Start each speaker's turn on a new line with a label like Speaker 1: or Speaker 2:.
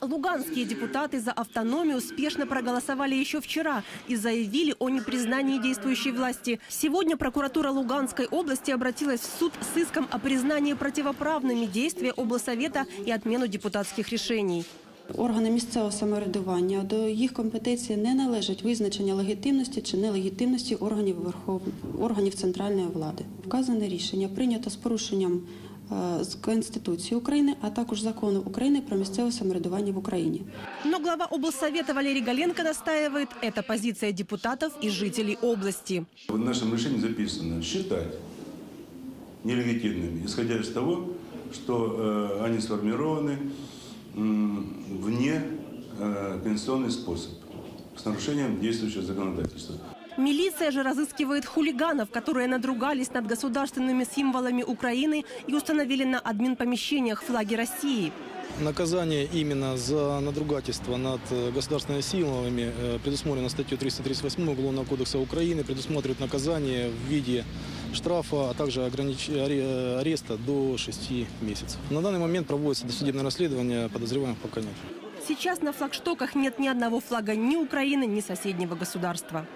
Speaker 1: луганские депутаты за автономию успешно проголосовали еще вчера и заявили о непризнании действующей власти. Сегодня прокуратура Луганской области обратилась в суд с иском о признании противоправными действия облсовета и отмену депутатских решений.
Speaker 2: Органи місцевого самоврядування до їх компетенції не належить визначення легітимності чи нелегітимності органів Верхов... органів центральної влади. Вказане рішення прийнято з порушенням е, з Конституції України, а також закону України про місцеве самоврядування в Україні.
Speaker 1: Но глава облсовета Валерий Галенко настаивает, это позиция депутатов и жителей области.
Speaker 3: В нашем решении записано считать нелегитимными, исходя из того, что э, они сформированы м, вне э, конституционный способ, с нарушением действующего законодательства.
Speaker 1: Милиция же разыскивает хулиганов, которые надругались над государственными символами Украины и установили на админпомещениях флаги России.
Speaker 4: Наказание именно за надругательство над э, государственными символами э, предусмотрено статьей 338 Уголовного кодекса Украины. Предусмотрит наказание в виде штрафа, а также огранич- э, ареста до 6 месяцев. На данный момент проводится досудебное расследование, подозреваемых пока нет.
Speaker 1: Сейчас на флагштоках нет ни одного флага ни Украины, ни соседнего государства.